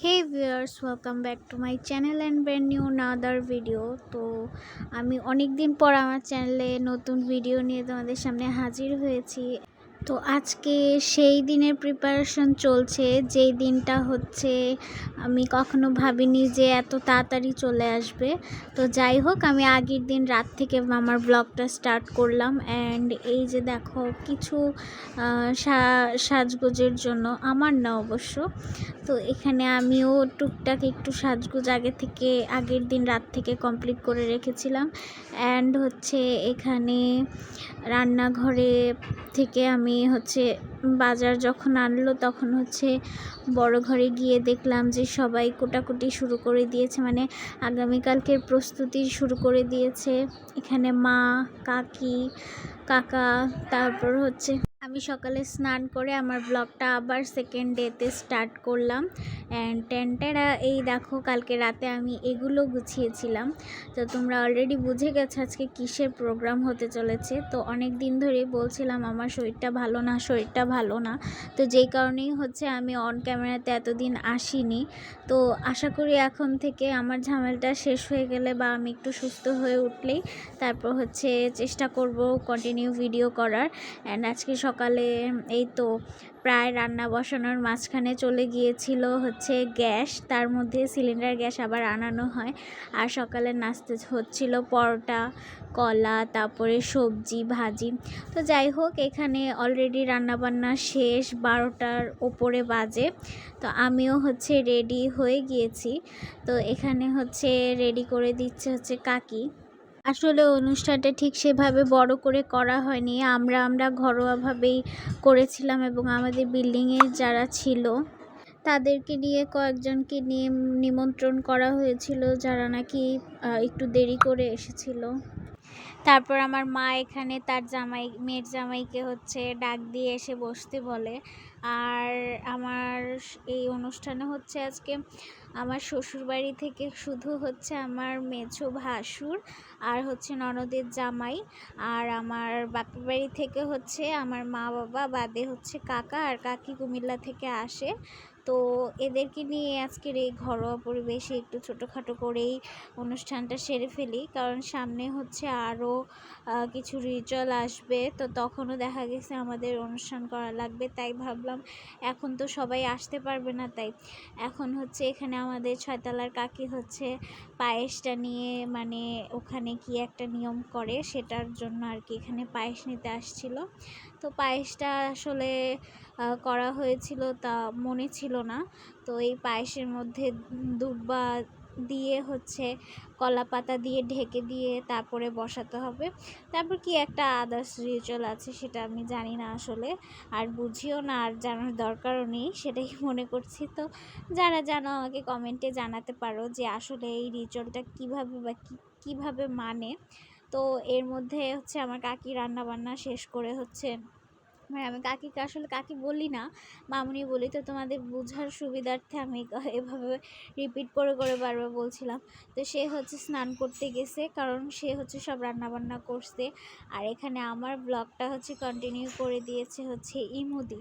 Hey viewers welcome back to my channel and brand new another video তো আমি অনেক দিন পর আমার চ্যানেলে নতুন ভিডিও নিয়ে তোমাদের সামনে হাজির হয়েছি। তো আজকে সেই দিনের প্রিপারেশন চলছে, যেই দিনটা হচ্ছে আমি কখনো ভাবিনি যে এত তাড়াতাড়ি চলে আসবে। তো যাই হোক, আমি আগের দিন রাত থেকে আমার ব্লগটা স্টার্ট করলাম অ্যান্ড এই যে দেখো কিছু সাজগোজের জন্য, আমার না অবশ্য। তো এখানে আমিও টুকটাক একটু সাজগোজ আগে থেকে, আগের দিন রাত থেকে কমপ্লিট করে রেখেছিলাম। অ্যান্ড হচ্ছে এখানে রান্নাঘরে থেকে আমি হচ্ছে বাজার যখন আনলো, তখন হচ্ছে বড় ঘরে গিয়ে দেখলাম যে সবাই কোটাকুটি শুরু করে দিয়েছে। মানে আগামীকালকের প্রস্তুতি শুরু করে দিয়েছে। এখানে মা, কাকি, কাকা, তারপর হচ্ছে আমি সকালে স্নান করে আমার ব্লগটা আবার সেকেন্ড ডেতে স্টার্ট করলাম। অ্যান্ড টেন্টেরা এই দেখো কালকে রাতে আমি এগুলো গুছিয়েছিলাম। তো তোমরা অলরেডি বুঝে গেছো আজকে কিসের প্রোগ্রাম হতে চলেছে। তো অনেক দিন ধরেই বলছিলাম আমার শরীরটা ভালো না, শরীরটা ভালো না। তো যেই কারণেই হচ্ছে আমি অন ক্যামেরাতে এতদিন আসিনি। তো আশা করি এখন থেকে আমার ঝামেলাটা শেষ হয়ে গেলে বা আমি একটু সুস্থ হয়ে উঠলেই তারপর হচ্ছে চেষ্টা করব কন্টিনিউ ভিডিও করার। অ্যান্ড আজকে সকালে, এই তো প্রায় রান্না বসানোর মাঝখানে চলে গিয়েছিল হচ্ছে গ্যাস, তার মধ্যে সিলিন্ডার গ্যাস আবার আনানো হয়। আর সকালে নাস্তে হচ্ছিল পরোটা, কলা, তারপরে সবজি, ভাজি। তো যাই হোক, এখানে অলরেডি রান্নাবান্না শেষ বারোটার ওপরে বাজে। তো আমিও হচ্ছে রেডি হয়ে গিয়েছি। তো এখানে হচ্ছে রেডি করে দিচ্ছে হচ্ছে কাকি। আসলে অনুষ্ঠানটা ঠিক সেভাবে বড় করে করা হয়নি। আমরা আমরা ঘরোয়াভাবেই করেছিলাম এবং আমাদের বিল্ডিংয়ে যারা ছিল, তাদেরকে নিয়ে কয়েকজনকে নিয়ে নিমন্ত্রণ করা হয়েছিল, যারা নাকি একটু দেরি করে এসেছিল। তারপর আমার মা এখানে তার জামাই, মেয়ের জামাইকে হচ্ছে ডাক দিয়ে এসে বসতে বলে। আর আমার এই অনুষ্ঠানে হচ্ছে আজকে আমার শ্বশুরবাড়ি থেকে শুধু হচ্ছে আমার মেঝো ভাসুর আর হচ্ছে ননদের জামাই আর আমার বাপের বাড়ি থেকে হচ্ছে আমার মা বাবা বাদে হচ্ছে কাকা আর কাকি কুমিল্লা থেকে আসে। তো এদেরকে নিয়ে আজকের এই ঘরোয়া পরিবেশে একটু ছোটোখাটো করেই অনুষ্ঠানটা সেরে ফেলি। কারণ সামনে হচ্ছে আরও কিছু রিচুয়াল আসবে। তো তখনও দেখা গেছে আমাদের অনুষ্ঠান করা লাগবে। তাই ভাবলাম এখন তো সবাই আসতে পারবে না তাই। এখন হচ্ছে এখানে আমাদের ছয়তলার কাকি হচ্ছে পায়েসটা নিয়ে মানে ওখানে কি একটা নিয়ম করে সেটার জন্য আর কি এখানে পায়েস নিতে আসছিল। তো পায়েসটা আসলে করা হয়েছিল তা মনে ছিল না। তো এই পায়েসের মধ্যে দুব্বা দিয়ে হচ্ছে কলা পাতা দিয়ে ঢেকে দিয়ে তারপরে বসাতে হবে। তারপর কি একটা আদার্স রিচুয়াল আছে সেটা আমি জানি না আসলে। আর বুঝিও না, আর জানার দরকারও নেই, সেটাই মনে করছি। তো যারা জানো আমাকে কমেন্টে জানাতে পারো যে আসলে এই রিচুয়ালটা কীভাবে বা কীভাবে মানে। তো এর মধ্যে হচ্ছে আমার কাকি রান্না বান্না শেষ করে হচ্ছে মানে আমি কাকিকে আসলে কাকি বলি না মামুনি বলি, তো তোমাদের বোঝার সুবিধার্থে আমি এভাবে রিপিট করে করে বারবার বলছিলাম। তো সে হচ্ছে স্নান করতে গেছে, কারণ সে হচ্ছে সব রান্নাবান্না করছে, আর এখানে আমার ব্লগটা হচ্ছে কন্টিনিউ করে দিয়েছে হচ্ছে ইমুদি।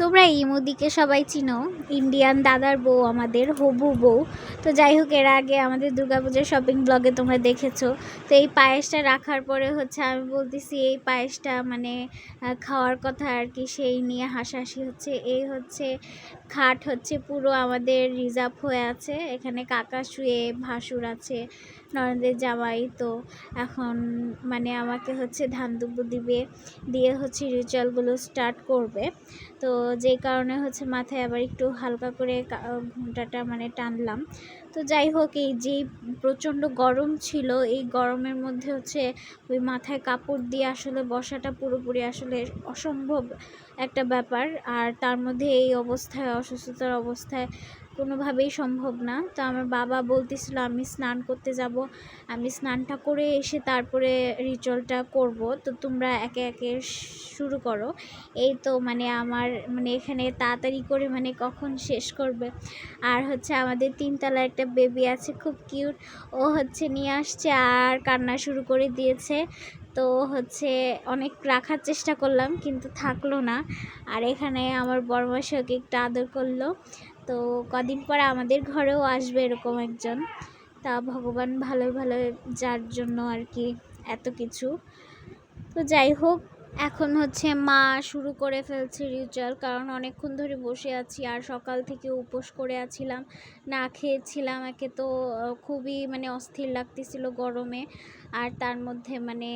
তোমরা ইমুদিকে সবাই চিনো। ইন্ডিয়ান দাদার বউ আমাদের, হবু বউ। তো যাই হোক, এর আগে আমাদের দুর্গাপূজার শপিং ব্লগে তোমরা দেখেছ। তো এই পায়েসটা রাখার পরে হচ্ছে আমি বলতেছি, এই পায়েসটা মানে খাওয়ার কথা আর কি, সেই নিয়ে হাসাহাসি হচ্ছে। এই হচ্ছে খাট হচ্ছে পুরো আমাদের রিজার্ভ হয়ে আছে। এখানে কাকা শুয়ে, ভাসুর আছে, ননদের জামাই। তো এখন মানে আমাকে হচ্ছে ধান দুব্বু দিবে, দিয়ে হচ্ছে রিচুয়ালগুলো স্টার্ট করবে। তো যেই কারণে হচ্ছে মাথায় আবার একটু হালকা করে ঘুমটাটা মানে টানলাম। তো যাই হোক, এই যে প্রচণ্ড গরম ছিল, এই গরমের মধ্যে হচ্ছে ওই মাথায় কাপড় দিয়ে আসলে বসাটা পুরোপুরি আসলে অসম্ভব একটা ব্যাপার। আর তার মধ্যে এই অবস্থায়, অসুস্থতার অবস্থায় কোনোভাবেই সম্ভব না। তো আমার বাবা বলতেছিল, আমি স্নান করতে যাব। আমি স্নানটা করে এসে তারপরে রিচুয়ালটা করব। তো তোমরা একে একে শুরু করো। এই তো মানে আমার মানে এখানে তাড়াতাড়ি করে মানে কখন শেষ করবে। আর হচ্ছে আমাদের তিনতলা একটা বেবি আছে, খুব কিউট ও হচ্ছে নিয়ে আসছে আর কান্না শুরু করে দিয়েছে। তো হচ্ছে অনেক রাখার চেষ্টা করলাম, কিন্তু থাকল না। আর এখানে আমার বড়মাসি ওকে একটু আদর করল। তো কদিন পরে আমাদের ঘরেও আসবে এরকম একজন। তা ভগবান ভালো ভালো যার জন্য আর কি এত কিছু। তো যাই হোক, এখন হচ্ছে মা শুরু করে ফেলছে রিচুয়াল কারণ অনেকক্ষণ ধরে বসে আছি আর সকাল থেকে উপোস করে আছিলাম, না খেয়েছিলাম। একে তো খুবই মানে অস্থির লাগতেছিল গরমে। আর তার মধ্যে মানে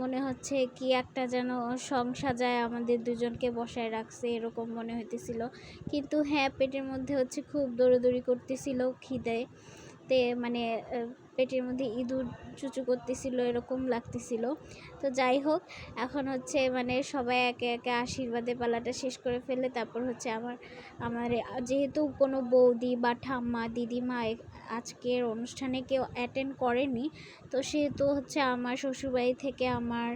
মনে হচ্ছে কি একটা যেন সংসাজায় আমাদের দুজনকে বসায় রাখছে, এরকম মনে হইতেছিল। কিন্তু হ্যাঁ পেটের মধ্যে হচ্ছে খুব দৌড়াদৌড়ি করতেছিল খিদে। তে মানে পেটের মধ্যে ইঁদুর চুচু করতেছিল, এরকম লাগতেছিল। তো যাই হোক, এখন হচ্ছে মানে সবাই একে একে আশীর্বাদে পালাটা শেষ করে ফেলে। তারপর হচ্ছে আমার আমার যেহেতু কোনো বৌদি বা ঠাম্মা, দিদিমা আজকের অনুষ্ঠানে কেউ অ্যাটেন্ড করেনি। তো সেহেতু হচ্ছে আমার শ্বশুরবাড়ি থেকে আমার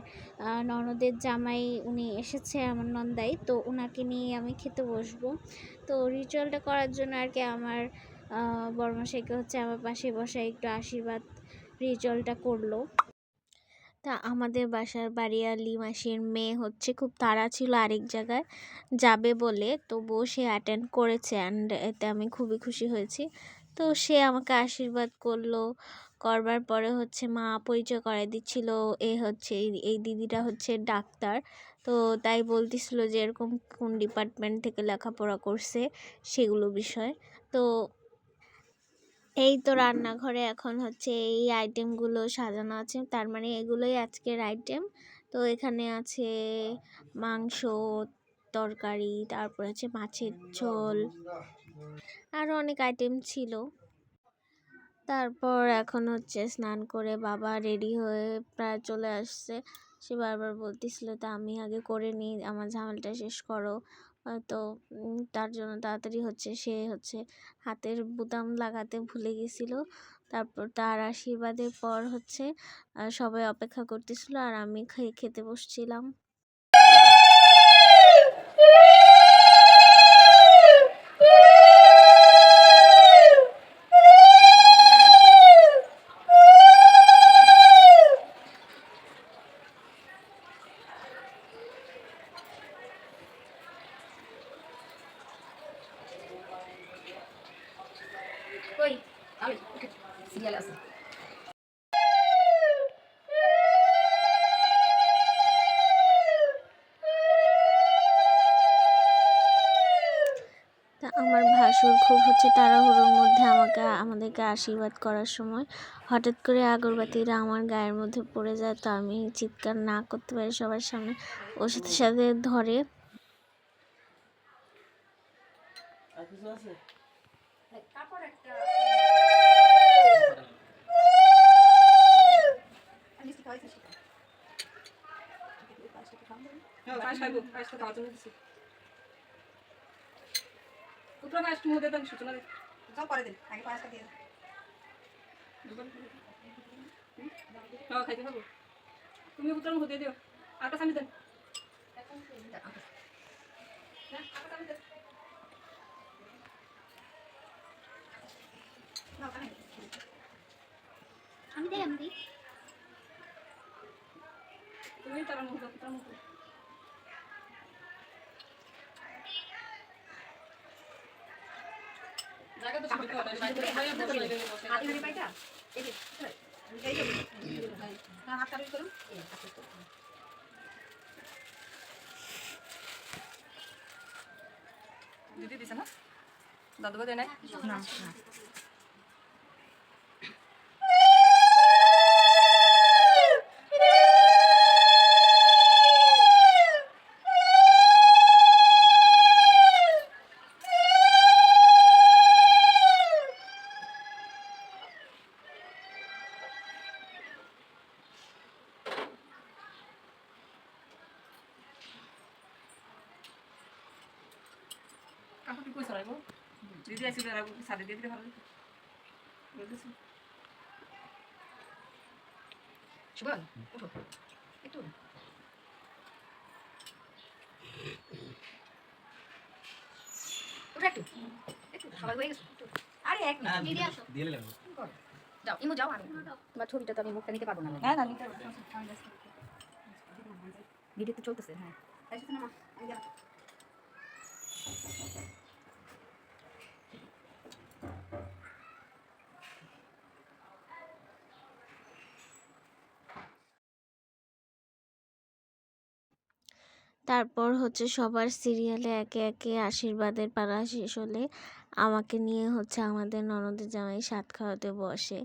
ননদের জামাই উনি এসেছে আমার নন্দাই। তো ওনাকে নিয়ে আমি খেতে বসবো। তো রিচুয়ালটা করার জন্য আর কি আমার আহ, বড়মশাইকে হচ্ছে আমার পাশে বসায় একটু আশীর্বাদ রিচুয়ালটা করল। তা আমাদের বাসার বাড়িয়ালি মাসির মেয়ে হচ্ছে খুব তাড়া ছিল আরেক জায়গায় যাবে বলে তো বউ সে অ্যাটেন্ড করেছে অ্যান্ড এতে আমি খুবই খুশি হয়েছি। তো সে আমাকে আশীর্বাদ করল। করবার পরে হচ্ছে মা পরিচয় করাই দিচ্ছিল, এ হচ্ছে এই- দিদিটা হচ্ছে ডাক্তার। তো তাই বলতেছিল যে এরকম কোন ডিপার্টমেন্ট থেকে লেখাপড়া করছে সেগুলো বিষয়। তো এই তো রান্নাঘরে এখন হচ্ছে এই আইটেমগুলো সাজানো আছে, তার মানে এগুলোই আজকের আইটেম তো এখানে আছে মাংস, তরকারি, তারপর আছে মাছের ঝোল। আরও অনেক আইটেম ছিল। তারপর এখন হচ্ছে স্নান করে বাবা রেডি হয়ে প্রায় চলে আসছে। সে বারবার বলতেছিল, তা আমি আগে করে নিই, আমার ঝামেলাটা শেষ করো। তো তার জন্য তাড়াতাড়ি হচ্ছে সে হচ্ছে হাতের বোতাম লাগাতে ভুলে গেছিল। তারপর তার আশীর্বাদের পর হচ্ছে সবাই অপেক্ষা করতেছিল আর আমি খেয়ে খেতে বসছিলাম। কই আমি সিরিয়াল আছে। তা আমার ভাসুর খুব হচ্ছে তাড়াহুড়োর মধ্যে আমাকে আমাদেরকে আশীর্বাদ করার সময়। হঠাৎ করে আগরবাতিটা আমার গায়ের মধ্যে পড়ে যায় তো আমি চিৎকার না করতে পারি সবার সামনে। ওর সাথে সাথে ধরে। সূচনা দিন। সব করে দিন আগে পাঁচটা দিয়ে হ্যাঁ, খাইতে খাব। তুমি পুত্র দিয়ে দিও আর কাছে আমি দেন আমি দেই আমি দিই তুমি তার মুখ দাও পুত্র মুখ দাও। জায়গা তো ছোট তো, জায়গা তো ভাইয়া বসে রইলেন, বসে হাতে রইলেন। ধরে পাইটা এই যে এই যে হ্যাঁ হাত কাটি করুন। এই হাতে করুন। দিদি দিছে না? দাদু দেয় নাই? না না কাকু কি কইছ রাখব দিয়ে দিলে ভালো হতো। বলতেছি। শুভন উঠো। একটু উঠো। একটু। একটু হয়ে গেছে। একটু। আরে এক মিনিট। আসো। করো। যাও ইমু যাও আর বা ছবিটা তো আমি মুখটা নিতে পারব না। না না নিতে ভিডিও তো চলতেছে হ্যাঁ। তারপর হচ্ছে সবার সিরিয়ালে একে একে আশীর্বাদের পালা শেষ হলে আমাকে নিয়ে হচ্ছে আমাদের ননদের জামাই সাত খাওয়াতে বসে।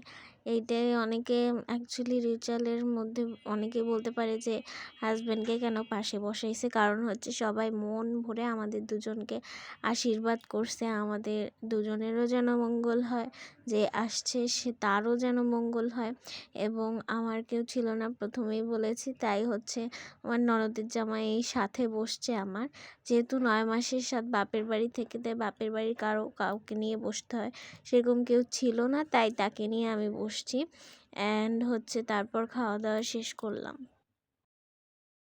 এইটাই অনেকে অ্যাকচুয়ালি রিচুয়ালের মধ্যে অনেকে বলতে পারে যে হাজব্যান্ডকে কেন পাশে বসাইছে? কারণ হচ্ছে সবাই মন ভরে আমাদের দুজনকে আশীর্বাদ করছে, আমাদের দুজনেরও যেন মঙ্গল হয়, যে আসছে সে তারও যেন মঙ্গল হয়। এবং আমার কেউ ছিল না, প্রথমেই বলেছি, তাই হচ্ছে আমার ননদের জামাই এই সাথে বসছে আমার। যেহেতু নয় মাসের সাথ বাপের বাড়ি থেকে, তাই বাপের বাড়ির কারও, কাউকে নিয়ে বসতে হয়। সেরকম কেউ ছিল না, তাই তাকে নিয়ে আমি বসছি অ্যান্ড হচ্ছে তারপর খাওয়া দাওয়া শেষ করলাম।